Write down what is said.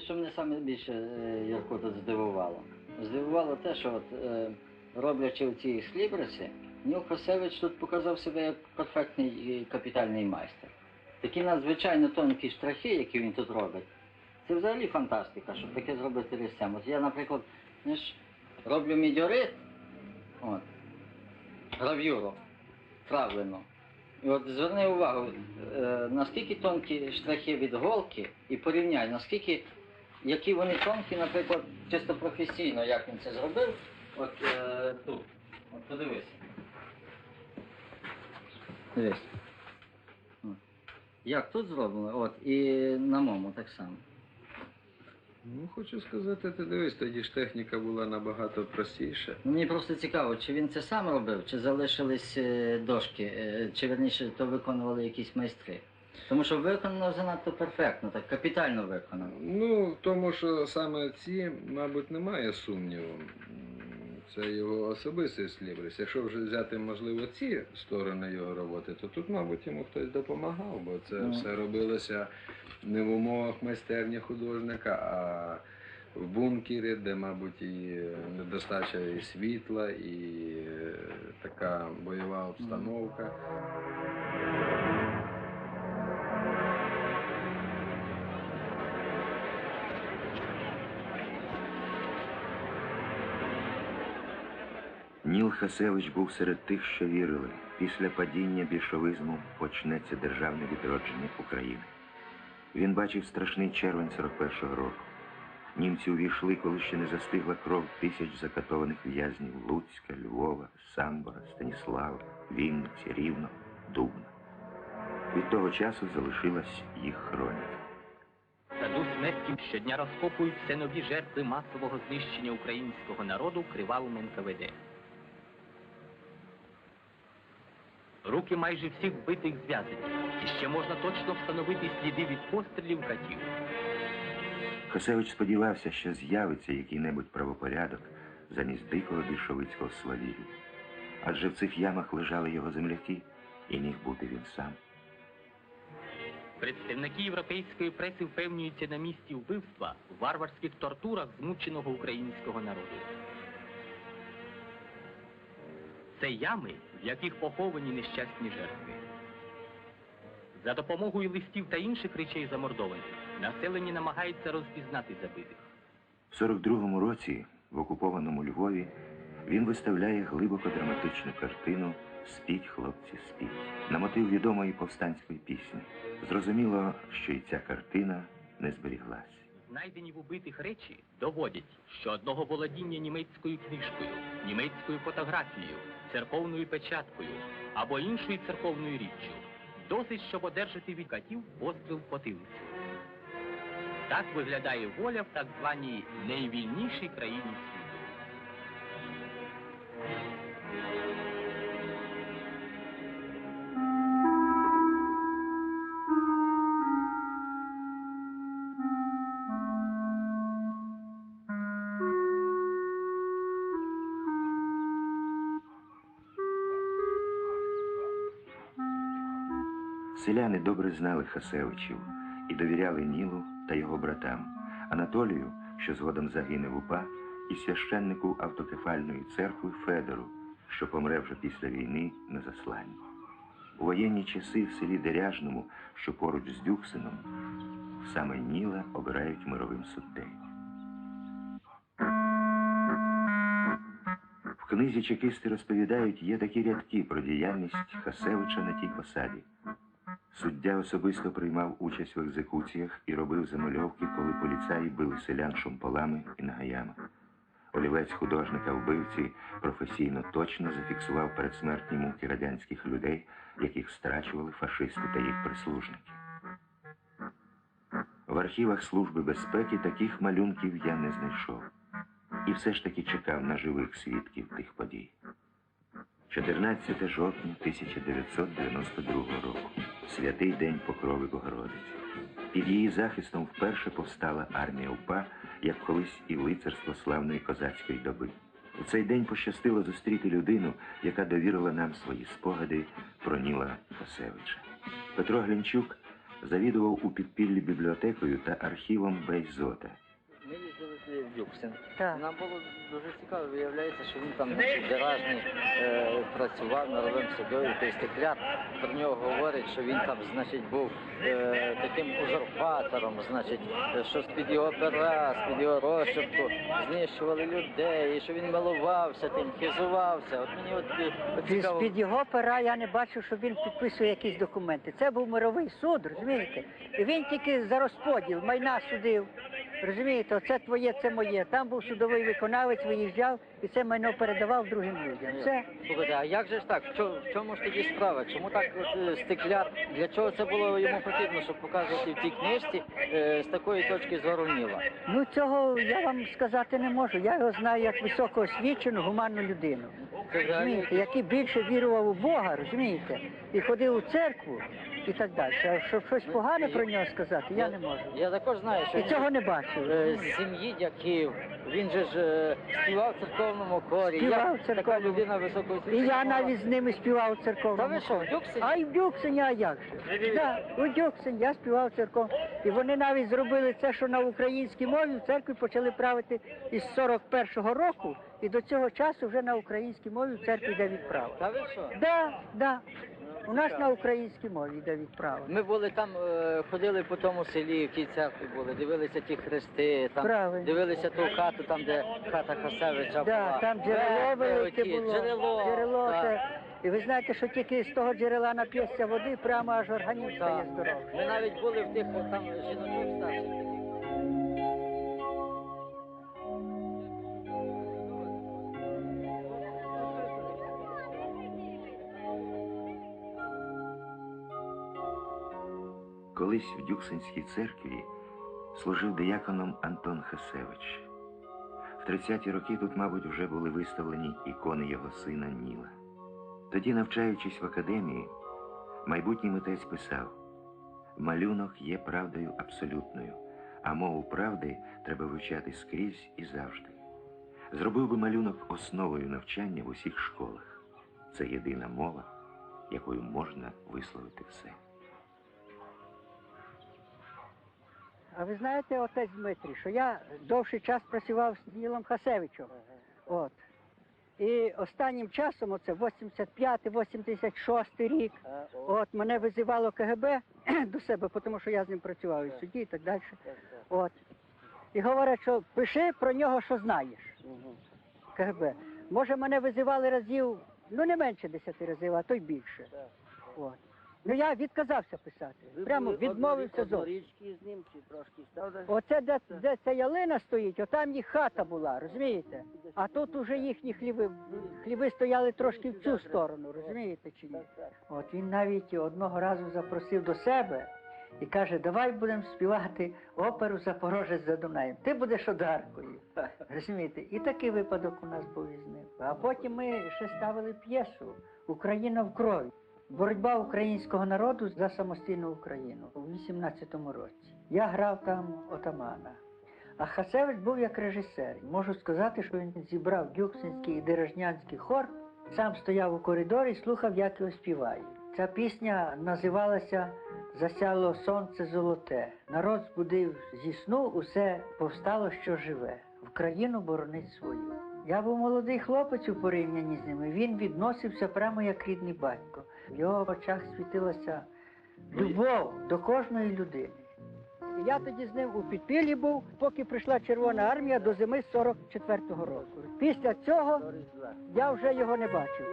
що мене саме більше е, Ярко тут здивувало? Здивувало те, що от, е, роблячи ці слібриці, Нюх Хасевич тут показав себе як перфектний е, капітальний майстер. Такі надзвичайно тонкі штрихи, які він тут робить, це взагалі фантастика, щоб таке зробити різцем. От я, наприклад, знаєш, роблю мідіорит, от, гравюру, травлену. І от зверни увагу, е, наскільки тонкі штрихи від голки, і порівняй, наскільки, які вони тонкі, наприклад, чисто професійно, як він це зробив, от е, тут. От подивись. Дивись. От. Як тут зроблено, от, і на моєму так само. Ну, хочу сказати, ти дивись, тоді ж техніка була набагато простіша. Мені просто цікаво, чи він це сам робив, чи залишились е, дошки, е, чи верніше то виконували якісь майстри. Тому що виконано занадто перфектно, так капітально виконано. Ну, тому, що саме ці, мабуть, немає сумніву. Це його особистий слібрис. Якщо вже взяти, можливо, ці сторони його роботи, то тут, мабуть, йому хтось допомагав, бо це Ну. все робилося не в умовах майстерні художника, а в бункері, де, мабуть, і недостача і світла, і е, така бойова обстановка. Ніл Хасевич був серед тих, що вірили, після падіння більшовизму почнеться державне відродження України. Він бачив страшний червень 41-го року. Німці увійшли, коли ще не застигла кров тисяч закатованих в'язнів Луцька, Львова, Самбора, Станіслава, Вінниці, Рівно, Дубна. Від того часу залишилась їх хроніка. Саду смертів щодня розкопують все нові жертви масового знищення українського народу кривавим НКВД. Руки майже всіх вбитих зв'язані. І ще можна точно встановити сліди від пострілів катів. Хасевич сподівався, що з'явиться який-небудь правопорядок замість дикого більшовицького свавілля. Адже в цих ямах лежали його земляки, і міг бути він сам. Представники європейської преси впевнюються на місці вбивства в варварських тортурах змученого українського народу. Це ями, в яких поховані нещасні жертви. За допомогою листів та інших речей замордованих населення намагається розпізнати забитих. В 42-му році в окупованому Львові він виставляє глибоко драматичну картину Спіть, хлопці, спіть на мотив відомої повстанської пісні. Зрозуміло, що і ця картина не зберіглась. Знайдені в убитих речі доводять, що одного володіння німецькою книжкою, німецькою фотографією, церковною печаткою або іншою церковною річчю досить, щоб одержати від катів постріл потилицю. Так виглядає воля в так званій найвільнішій країні світу. Селяни добре знали Хасевичів і довіряли Нілу та його братам Анатолію, що згодом загинув упа, і священнику автокефальної церкви Федору, що помре вже після війни на засланні. У воєнні часи в селі Деряжному, що поруч з Дюксином, саме Ніла обирають мировим суддею. В книзі чекисти розповідають, є такі рядки про діяльність Хасевича на тій посаді. Суддя особисто приймав участь в екзекуціях і робив замальовки, коли поліцаї били селян шумполами і нагаями. Олівець художника вбивці професійно точно зафіксував передсмертні муки радянських людей, яких страчували фашисти та їх прислужники. В архівах Служби безпеки таких малюнків я не знайшов. І все ж таки чекав на живих свідків тих подій. 14 жовтня 1992 року. Святий день Покрови Богородиці. Під її захистом вперше повстала армія УПА, як колись і лицарство славної козацької доби. У цей день пощастило зустріти людину, яка довірила нам свої спогади про Ніла Косевича. Петро Глінчук завідував у підпіллі бібліотекою та архівом Бейзота. Ми Дюксен. Так. Нам було дуже цікаво, виявляється, що він там значить, гаражний е, працював на ровим той стекляр про нього говорить, що він там, значить, був е, таким узурпатором, значить, е, що з-під його пера, з-під його розшипку знищували людей, і що він милувався тим, хизувався. От мені от, е, от цікаво. З-під його пера я не бачив, що він підписує якісь документи. Це був мировий суд, розумієте? І він тільки за розподіл майна судив. Розумієте, оце твоє, це моє. Там був судовий виконавець, виїжджав і це майно передавав другим людям. Все. Слухайте, а як же ж так? В чому, в чому ж тоді справа? Чому так от, е, стекляр? Для чого це було йому потрібно, щоб показувати в тій книжці е, з такої точки зору Ніла? Ну цього я вам сказати не можу. Я його знаю як високоосвічену, гуманну людину. Це взагалі Розумієте, який більше вірував у Бога, розумієте, і ходив у церкву і так далі. А щоб щось погане про нього сказати, я не можу. Я також знаю, що І він цього не бачив. е, з сім'ї дяків. Він же ж е, співав в церковному хорі. Співав Як в така церковному. людина високої І я навіть з ними співав у Та церковному. ви що, в Дюксені? А й в Дюксені, а як же? Да, у Дюксені я співав церков. І вони навіть зробили це, що на українській мові в церкві почали правити із 41-го року, і до цього часу вже на українській мові в церкві йде відправа. Та ви що? Да, да. У нас на українській мові йде відправа. Ми були там, е, ходили по тому селі, в тій церкві були, дивилися ті хрести, там Правильно. дивилися ту хату, там, де хата Хасевича Да, була. там джерело Верби велике оті, було. Джерело. Джерело так. це. І ви знаєте, що тільки з того джерела нап'ється води, прямо аж організм стає здоровий. Ми навіть були в тих от там жіночок старших. Колись в Дюксинській церкві служив дияконом Антон Хасевич. В 30-ті роки тут, мабуть, вже були виставлені ікони його сина Ніла. Тоді, навчаючись в академії, майбутній митець писав: малюнок є правдою абсолютною, а мову правди треба вивчати скрізь і завжди. Зробив би малюнок основою навчання в усіх школах. Це єдина мова, якою можна висловити все. А ви знаєте, отець Дмитрій, що я довший час працював з Нілом Хасевичем. От. І останнім часом, оце 85-86 рік, от мене визивало КГБ до себе, тому що я з ним працював і в суді і так далі. От. І говорять, що пиши про нього, що знаєш. КГБ. Може, мене визивали разів, ну не менше 10 разів, а то й більше. От. Ну я відказався писати. Прямо відмовився зовсім. з ним чи трошки став? Оце де, де ця ялина стоїть, отам їх хата була, розумієте? А тут уже їхні хліви, хліви стояли трошки в цю сторону, розумієте чи ні? От він навіть одного разу запросив до себе і каже, давай будемо співати оперу Запорожець за Дунаєм. Ти будеш одаркою. Розумієте? І такий випадок у нас був із ним. А потім ми ще ставили п'єсу Україна в крові. Боротьба українського народу за самостійну Україну у 18-му році. Я грав там отамана. А Хасевич був як режисер. Можу сказати, що він зібрав Дюксинський і Дережнянський хор, сам стояв у коридорі і слухав, як його співають. Ця пісня називалася Засяло сонце золоте. Народ збудив зі сну, усе повстало, що живе. В країну боронить свою. Я був молодий хлопець у порівнянні з ними. Він відносився прямо як рідний батько. В його очах світилася любов до кожної людини. Я тоді з ним у підпіллі був, поки прийшла Червона армія до зими 44-го року. Після цього я вже його не бачив.